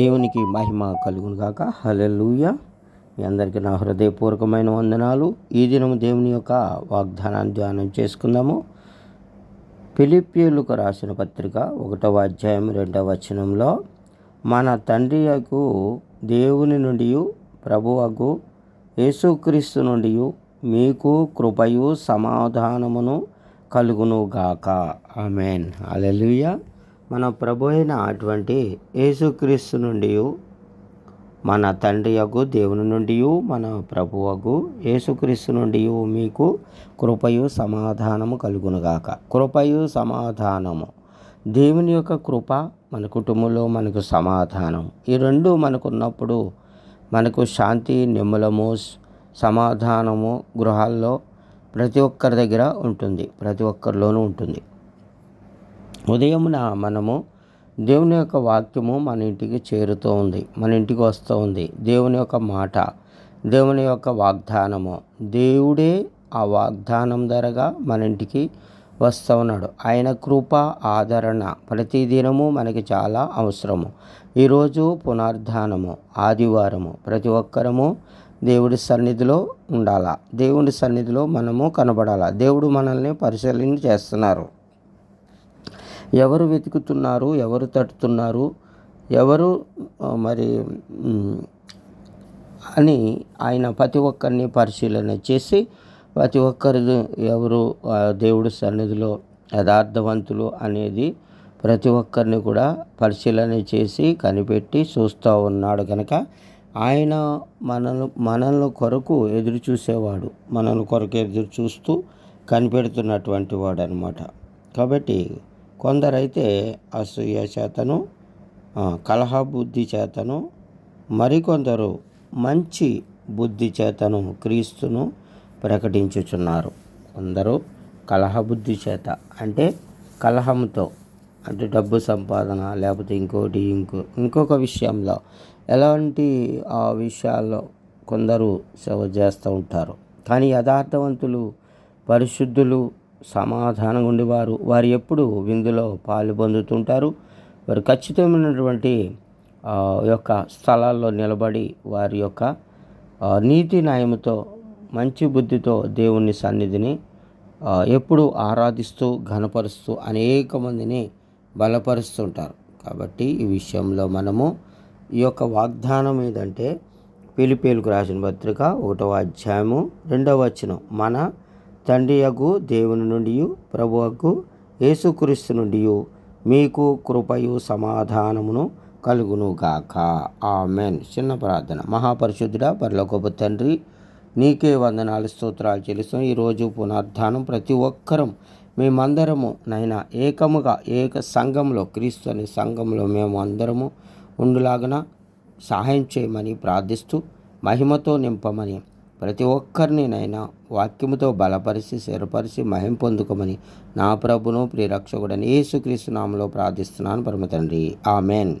దేవునికి మహిమ కలుగును గాక. హలెలుయ మీ అందరికీ నా హృదయపూర్వకమైన వందనాలు. ఈ దినం దేవుని యొక్క వాగ్దానాన్ని ధ్యానం చేసుకుందాము. ఫిలిపియులకు రాసిన పత్రిక ఒకటవ అధ్యాయం రెండవ వచనంలో మన తండ్రి యొక్క దేవుని నుండి ప్రభువకు యేసుక్రీస్తు నుండి మీకు కృపయు సమాధానమును కలుగును గాక. ఆమెన్. అలెలుయ మన ప్రభు అయిన అటువంటి యేసుక్రీస్తు నుండి మన తండ్రి యగు దేవుని నుండి మన ప్రభువకు యేసుక్రీస్తు నుండి మీకు కృపయు సమాధానము కలుగునుగాక. కృపయు సమాధానము. దేవుని యొక్క కృప మన కుటుంబంలో మనకు సమాధానం. ఈ రెండు మనకున్నప్పుడు మనకు శాంతి నిమ్మలము సమాధానము గృహాల్లో ప్రతి ఒక్కరి దగ్గర ఉంటుంది. ప్రతి ఒక్కరిలోనూ ఉంటుంది. ఉదయమున మనము దేవుని యొక్క వాక్యము మన ఇంటికి చేరుతూ ఉంది మన ఇంటికి వస్తూ ఉంది. దేవుని యొక్క మాట దేవుని యొక్క వాగ్దానము. దేవుడే ఆ వాగ్దానం ధరగా మన ఇంటికి వస్తూ ఉన్నాడు. ఆయన కృప ఆదరణ ప్రతిదినము మనకి చాలా అవసరము. ఈరోజు పునర్ధానము ఆదివారము ప్రతి ఒక్కరము దేవుడి సన్నిధిలో ఉండాలా? దేవుడి సన్నిధిలో మనము కనబడాలా? దేవుడు మనల్ని పరిశీలన చేస్తున్నారు. ఎవరు వెతుకుతున్నారు ఎవరు తట్టుతున్నారు ఎవరు మరి అని ఆయన ప్రతి ఒక్కరిని పరిశీలన చేసి ప్రతి ఒక్కరి ఎవరు దేవుడి సన్నిధిలో యథార్థవంతులు అనేది ప్రతి ఒక్కరిని కూడా పరిశీలన చేసి కనిపెట్టి చూస్తూ ఉన్నాడు కనుక ఆయన మనల్ని మనల్ని కొరకు ఎదురు చూసేవాడు మనల్ని కొరకు ఎదురు చూస్తూ కనిపెడుతున్నటువంటి వాడు అనమాట కాబట్టి కొందరైతే అసూయ చేతను కలహ బుద్ధి చేతను మరికొందరు మంచి బుద్ధి చేతను క్రీస్తును ప్రకటించుచున్నారు. కొందరు కలహ బుద్ధి చేత అంటే కలహంతో అంటే డబ్బు సంపాదన లేకపోతే ఇంకోటి ఇంకో ఇంకొక విషయంలో ఎలాంటి ఆ విషయాల్లో కొందరు సేవ చేస్తూ ఉంటారు. కానీ యథార్థవంతులు పరిశుద్ధులు సమాధానం ఉండేవారు. వారు ఎప్పుడు విందులో పాలు పొందుతుంటారు. వారు ఖచ్చితమైనటువంటి యొక్క స్థలాల్లో నిలబడి వారి యొక్క నీతి న్యాయంతో మంచి బుద్ధితో దేవుని సన్నిధిని ఎప్పుడు ఆరాధిస్తూ ఘనపరుస్తూ అనేక మందిని బలపరుస్తుంటారు. కాబట్టి ఈ విషయంలో మనము ఈ యొక్క వాగ్దానం ఏదంటే పిలిపేలుకు రాసిన పత్రిక ఒకటవ అధ్యాయము రెండవ వచనం మన తండ్రియగు దేవుని నుండి ప్రభువకు యేసుక్రీస్తు నుండి మీకు కృపయు సమాధానమును కలుగునుగాక. ఆమెన్. చిన్న ప్రార్థన. మహాపరిశుద్ధుడ పరలోకపు తండ్రి నీకే వందనాలు స్తోత్రాలు చెల్లిస్తాం ఈరోజు పునర్ధానం ప్రతి ఒక్కరం మేమందరము నైనా ఏకముగా ఏక సంఘంలో క్రీస్తు అనే సంఘంలో మేము అందరము ఉండులాగన సహాయం చేయమని ప్రార్థిస్తూ మహిమతో నింపమని ప్రతి ఒక్కరిని నైనా వాక్యముతో బలపరిచి స్థిరపరిచి మహిం పొందుకోమని నా ప్రభును ప్రియరక్షకుడని యేసుక్రీస్తు నామలో ప్రార్థిస్తున్నాను పరమ తండ్రి. ఆమెన్.